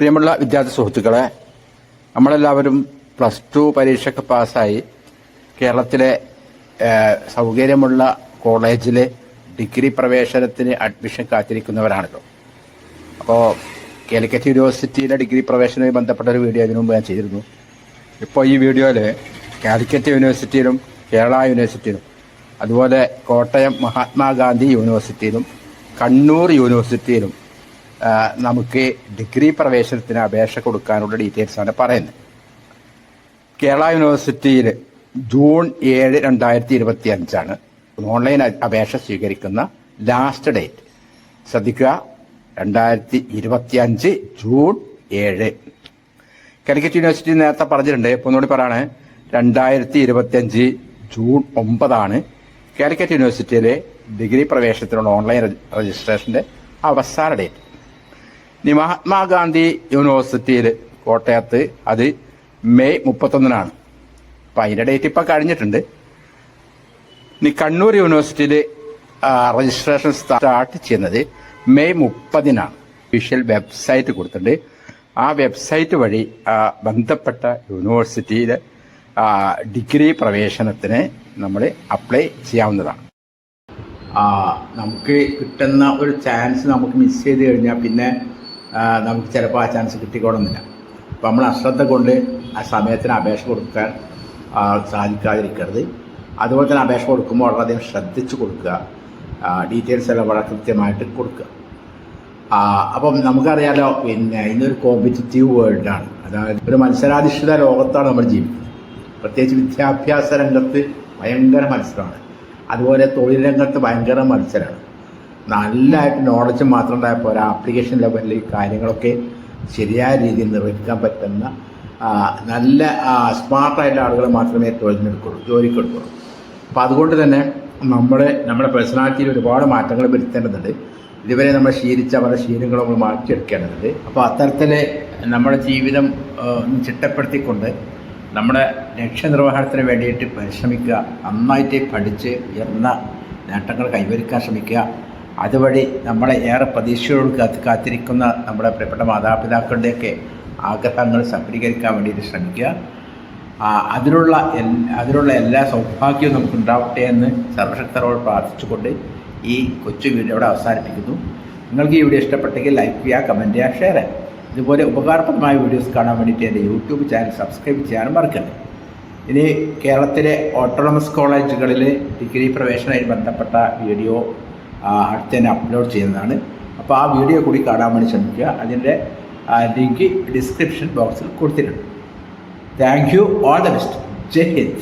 പ്രിയമുള്ള വിദ്യാർത്ഥി സുഹൃത്തുക്കളെ നമ്മളെല്ലാവരും പ്ലസ് ടു പരീക്ഷയ്ക്ക് പാസ്സായി കേരളത്തിലെ സൗകര്യമുള്ള കോളേജിൽ ഡിഗ്രി പ്രവേശനത്തിന് അഡ്മിഷൻ കാത്തിരിക്കുന്നവരാണല്ലോ. അപ്പോൾ കാലിക്കറ്റ് യൂണിവേഴ്സിറ്റിയിലെ ഡിഗ്രി പ്രവേശനവുമായി ബന്ധപ്പെട്ട ഒരു വീഡിയോ ഇതിനു മുമ്പ് ഞാൻ ചെയ്തിരുന്നു. ഇപ്പോൾ ഈ വീഡിയോയിൽ കാലിക്കറ്റ് യൂണിവേഴ്സിറ്റിയിലും കേരള യൂണിവേഴ്സിറ്റിയിലും അതുപോലെ കോട്ടയം മഹാത്മാഗാന്ധി യൂണിവേഴ്സിറ്റിയിലും കണ്ണൂർ യൂണിവേഴ്സിറ്റിയിലും നമുക്ക് ഡിഗ്രി പ്രവേശനത്തിന് അപേക്ഷ കൊടുക്കാനുള്ള ഡീറ്റെയിൽസാണ് പറയുന്നത്. കേരള യൂണിവേഴ്സിറ്റിയിൽ ജൂൺ ഏഴ് രണ്ടായിരത്തി ഇരുപത്തി അഞ്ചാണ് ഓൺലൈൻ അപേക്ഷ സ്വീകരിക്കുന്ന ലാസ്റ്റ് ഡേറ്റ്. ശ്രദ്ധിക്കുക രണ്ടായിരത്തി ഇരുപത്തി അഞ്ച് ജൂൺ ഏഴ്. കാലിക്കറ്റ് യൂണിവേഴ്സിറ്റി നേരത്തെ പറഞ്ഞിട്ടുണ്ട് ഇപ്പൊ ഒന്നുകൂടി പറയാണ് രണ്ടായിരത്തി ഇരുപത്തി അഞ്ച് ജൂൺ ഒമ്പതാണ് കാലിക്കറ്റ് യൂണിവേഴ്സിറ്റിയിലെ ഡിഗ്രി പ്രവേശനത്തിനുള്ള ഓൺലൈൻ രജി- രജിസ്ട്രേഷന്റെ അവസാന ഡേറ്റ്. ഇനി മഹാത്മാഗാന്ധി യൂണിവേഴ്സിറ്റിയിൽ കോട്ടയത്ത് അത് മെയ് മുപ്പത്തൊന്നിനാണ്. അപ്പം അതിന്റെ ഡേറ്റ് ഇപ്പം കഴിഞ്ഞിട്ടുണ്ട്. ഇനി കണ്ണൂർ യൂണിവേഴ്സിറ്റിയിൽ രജിസ്ട്രേഷൻ സ്റ്റാർട്ട് ചെയ്യുന്നത് മെയ് മുപ്പതിനാണ്. ഒഫീഷ്യൽ വെബ്സൈറ്റ് കൊടുത്തിട്ടുണ്ട്. ആ വെബ്സൈറ്റ് വഴി ബന്ധപ്പെട്ട യൂണിവേഴ്സിറ്റിയിലെ ഡിഗ്രി പ്രവേശനത്തിന് നമ്മൾ അപ്ലൈ ചെയ്യാവുന്നതാണ്. നമുക്ക് കിട്ടുന്ന ഒരു ചാൻസ് നമുക്ക് മിസ് ചെയ്ത് കഴിഞ്ഞാൽ പിന്നെ നമുക്ക് ചിലപ്പോൾ ആ ചാൻസ് കിട്ടിക്കോണമെന്നില്ല അപ്പം നമ്മൾ അശ്രദ്ധ കൊണ്ട് ആ സമയത്തിന് അപേക്ഷ കൊടുക്കാൻ സാധിക്കാതിരിക്കരുത്. അതുപോലെ തന്നെ അപേക്ഷ കൊടുക്കുമ്പോൾ വളരെയധികം ശ്രദ്ധിച്ച് കൊടുക്കുക. ഡീറ്റെയിൽസ് എല്ലാം വളരെ കൃത്യമായിട്ട് കൊടുക്കുക. അപ്പം നമുക്കറിയാലോ പിന്നെ ഇന്നൊരു കോമ്പറ്റിറ്റീവ് വേൾഡാണ് അതായത് ഒരു മത്സരാധിഷ്ഠിത ലോകത്താണ് നമ്മൾ ജീവിക്കുന്നത്. പ്രത്യേകിച്ച് വിദ്യാഭ്യാസ രംഗത്ത് ഭയങ്കര മത്സരമാണ്. അതുപോലെ തൊഴിൽ രംഗത്ത് ഭയങ്കര മത്സരമാണ്. നല്ലതായിട്ട് നോളജ് മാത്രം ഉണ്ടായപ്പോൾ പോരാ ആപ്ലിക്കേഷൻ ലെവലിൽ ഈ കാര്യങ്ങളൊക്കെ ശരിയായ രീതിയിൽ നിർവഹിക്കാൻ പറ്റുന്ന നല്ല സ്മാർട്ടായിട്ടുള്ള ആളുകൾ മാത്രമേ തൊഴിലിനെടുക്കുള്ളൂ ജോലിക്ക് എടുക്കുള്ളൂ. അപ്പോൾ അതുകൊണ്ട് തന്നെ നമ്മുടെ നമ്മുടെ പേഴ്സണാലിറ്റിയിൽ ഒരുപാട് മാറ്റങ്ങൾ വരുത്തേണ്ടതുണ്ട്. ഇതുവരെ നമ്മൾ ശീലിച്ച പല ശീലങ്ങളും നമ്മൾ മാറ്റിയെടുക്കേണ്ടതുണ്ട്. അപ്പോൾ അത്തരത്തിൽ നമ്മുടെ ജീവിതം ചിട്ടപ്പെടുത്തിക്കൊണ്ട് നമ്മുടെ ലക്ഷ്യനിർവഹണത്തിന് വേണ്ടിയിട്ട് പരിശ്രമിക്കുക നന്നായിട്ട് പഠിച്ച് ഉയർന്ന നേട്ടങ്ങൾ കൈവരിക്കാൻ ശ്രമിക്കുക അതുവഴി നമ്മളെ ഏറെ പ്രതീക്ഷയോട് കാത്ത് കാത്തിരിക്കുന്ന നമ്മുടെ പ്രിയപ്പെട്ട മാതാപിതാക്കളുടെയൊക്കെ ആഗ്രഹങ്ങൾ സഫലീകരിക്കാൻ വേണ്ടിയിട്ട് ശ്രമിക്കുക. അതിനുള്ള അതിനുള്ള എല്ലാ സൗഭാഗ്യവും നമുക്ക് ഉണ്ടാവട്ടെ എന്ന് സർവശക്തരോട് പ്രാർത്ഥിച്ചുകൊണ്ട് ഈ കൊച്ചു വീഡിയോ ഇവിടെ അവസാനിപ്പിക്കുന്നു. നിങ്ങൾക്ക് ഈ വീഡിയോ ഇഷ്ടപ്പെട്ടെങ്കിൽ ലൈക്ക് ചെയ്യുക കമന്റ് ചെയ്യുക ഷെയർ ചെയ്യുക. ഇതുപോലെ ഉപകാരപ്രദമായ വീഡിയോസ് കാണാൻ വേണ്ടിയിട്ട് എന്റെ യൂട്യൂബ് ചാനൽ സബ്സ്ക്രൈബ് ചെയ്യാനും മറക്കരുത്. ഇനി കേരളത്തിലെ ഓട്ടോണമസ് കോളേജുകളിൽ ഡിഗ്രി പ്രവേശനവുമായി ബന്ധപ്പെട്ട വീഡിയോ അടുത്ത് തന്നെ അപ്ലോഡ് ചെയ്യുന്നതാണ്. അപ്പോൾ ആ വീഡിയോ കൂടി കാണാൻ വേണ്ടി ശ്രമിക്കുക. അതിന്റെ ലിങ്ക് ഡിസ്ക്രിപ്ഷൻ ബോക്സിൽ കൊടുത്തിട്ടുണ്ട്. Thank you all the best Jai Hind.